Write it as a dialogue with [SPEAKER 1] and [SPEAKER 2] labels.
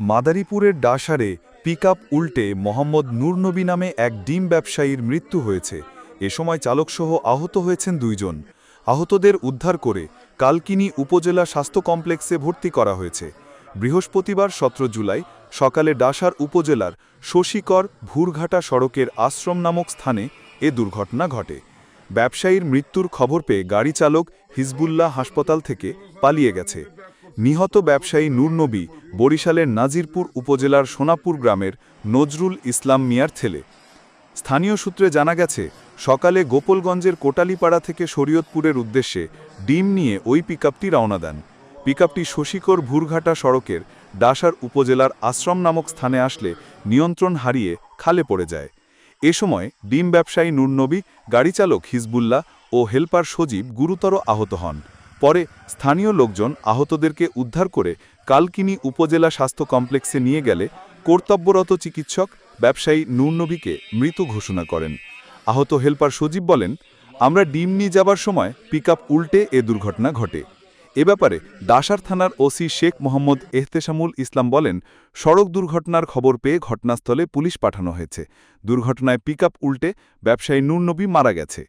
[SPEAKER 1] মাদারীপুরের ডাসারে পিকআপ উল্টে মোহাম্মদ নূরনবী নামে এক ডিম ব্যবসায়ীর মৃত্যু হয়েছে। এ সময় চালকসহ আহত হয়েছেন দুইজন। আহতদের উদ্ধার করে কালকিনি উপজেলা স্বাস্থ্য কমপ্লেক্সে ভর্তি করা হয়েছে। বৃহস্পতিবার সতেরো জুলাই সকালে ডাসার উপজেলার শশীকর ভুরঘাটা সড়কের আশ্রম নামক স্থানে এ দুর্ঘটনা ঘটে। ব্যবসায়ীর মৃত্যুর খবর পেয়ে গাড়ি চালক হিজবুল্লাহ হাসপাতাল থেকে পালিয়ে গেছে। নিহত ব্যবসায়ী নূরনবী বরিশালের নাজিরপুর উপজেলার সোনাপুর গ্রামের নজরুল ইসলাম মিয়ার ছেলে। স্থানীয় সূত্রে জানা গেছে, সকালে গোপলগঞ্জের কোটালীপাড়া থেকে শরীয়তপুরের উদ্দেশ্যে ডিম নিয়ে ওই পিকআপটি রওনা দেন। পিকআপটি শশীকর ভুরঘাটা সড়কের ডাসার উপজেলার আশ্রম নামক স্থানে আসলে নিয়ন্ত্রণ হারিয়ে খালে পড়ে যায়। এ সময় ডিম ব্যবসায়ী নূরনবী গাড়িচালক হিজবুল্লাহ ও হেলপার সজীব গুরুতর আহত হন। পরে স্থানীয় লোকজন আহতদেরকে উদ্ধার করে কালকিনি উপজেলা স্বাস্থ্য কমপ্লেক্সে নিয়ে গেলে কর্তব্যরত চিকিৎসক ব্যবসায়ী নূরনবীকে মৃত ঘোষণা করেন। আহত হেলপার সজীব বলেন, আমরা ডিম নিয়ে যাবার সময় পিকআপ উল্টে এ দুর্ঘটনা ঘটে। এ ব্যাপারে ডাসার থানার ওসি শেখ মোহাম্মদ এহতেশামুল ইসলাম বলেন, সড়ক দুর্ঘটনার খবর পেয়ে ঘটনাস্থলে পুলিশ পাঠানো হয়েছে। দুর্ঘটনায় পিকআপ উল্টে ব্যবসায়ী নূরনবী মারা গেছে।